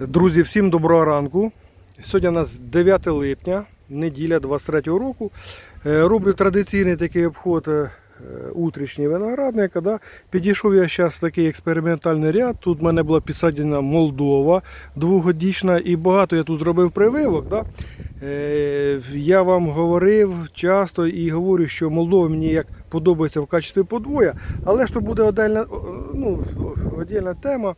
Друзі, всім доброго ранку. Сьогодні у нас 9 липня, неділя 23 року. Е, Роблю традиційний такий обход е, утрішній виноградника. Да. Підійшов я зараз такий експериментальний ряд. Тут в мене була підсаджена Молдова двогодічна і багато я тут зробив прививок. Да. Е, Я вам говорив часто і говорю, що Молдова мені як подобається в качестві подвоя, але то буде отдельна, ну, отдельна тема.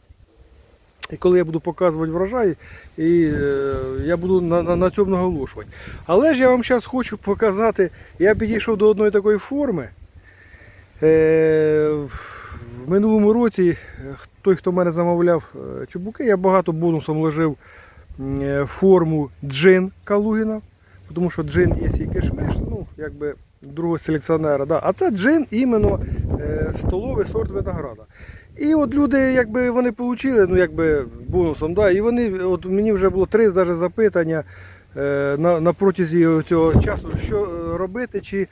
І коли я буду показувати врожай, і е, я буду на, на, на цьому наголошувати. Але ж я вам зараз хочу показати, я підійшов до одної такої форми. Е, в- в минулому році е, той, хто мене замовляв е, чубуки, я багато бонусом ложив м, е, форму джин Калугіна, тому що джин є і кишмиш, ну, якби другого селекціонера. Да. А це джин іменно столовий сорт винограда. І от люди, якби вони отримали, ну якби бонусом, да, і вони, от мені вже було три даже запитання е, на, на протязі цього часу, що е, робити, чи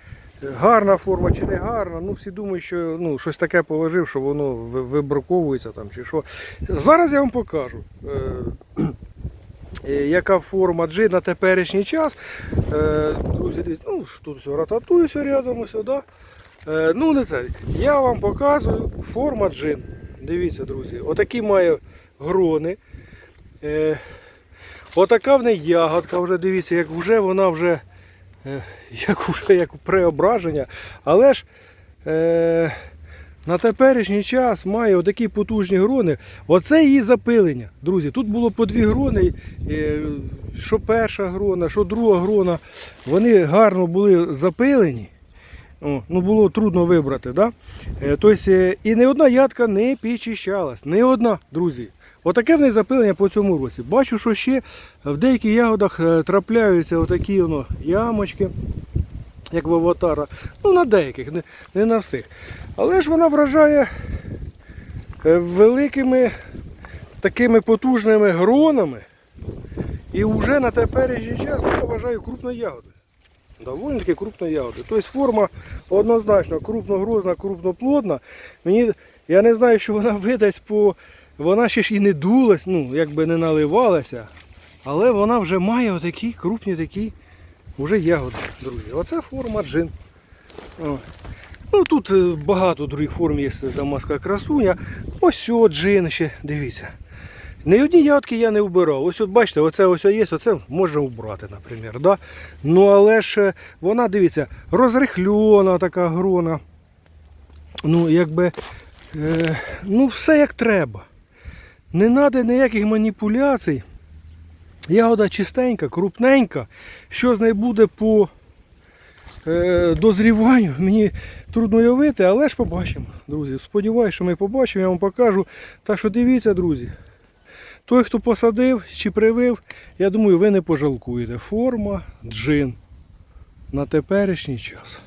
гарна форма, чи не гарна. Ну всі думають, що ну, щось таке положив, що воно ви- вибраковується там чи що. Зараз я вам покажу. Е, е, яка форма джин на теперішній час. Е, друзі, ну, тут все рататує все рядом ось. Е, ну, не це. Я вам показую форма джин. Дивіться, друзі, отакі має грони. Е, отака в неї ягодка, вже дивіться, як вже вона вже е, як уже як преображення. Але ж е, на теперішній час має отакі потужні грони. Оце її запилення. Друзі, тут було по дві грони. е, Що перша грона, що друга грона. Вони гарно були запилені. Ну було трудно вибрати. Да? Тобто, і ні одна ядка не підчищалась. Ні одна, друзі. Отаке в неї запилення по цьому році. Бачу, що ще в деяких ягодах е, трапляються отакі воно, ямочки, як в аватара. Ну, на деяких, не, не на всіх. Але ж вона вражає великими такими потужними гронами. І вже на теперішній час я вважаю крупної ягоди. Доволі таки крупної ягоди. Тобто форма однозначно крупногрозна, крупноплодна. Мені, я не знаю, що вона видасть по. Вона ще ж і не дулась, ну, якби не наливалася. Але вона вже має отакі крупні такі вже ягоди, друзі. Оце форма джин. О. Ну тут е, багато других форм є дамаска красуня. Ось о, джин ще, дивіться. Ні одні ягодки я не вбирав. Ось от бачите, оце ось є, оце можна вбрати, наприклад. Да? Ну але ж е, вона, дивіться, розрихльона така грона. Ну, якби, е, ну все як треба. Не треба ніяких маніпуляцій. Ягода чистенька, крупненька. Що з нею буде по е, дозріванню, мені трудно уявити, але ж побачимо, друзі. Сподіваюся, що ми побачимо, я вам покажу. Так що дивіться, друзі. Той, хто посадив чи привив, я думаю, ви не пожалкуєте. Форма джин на теперішній час.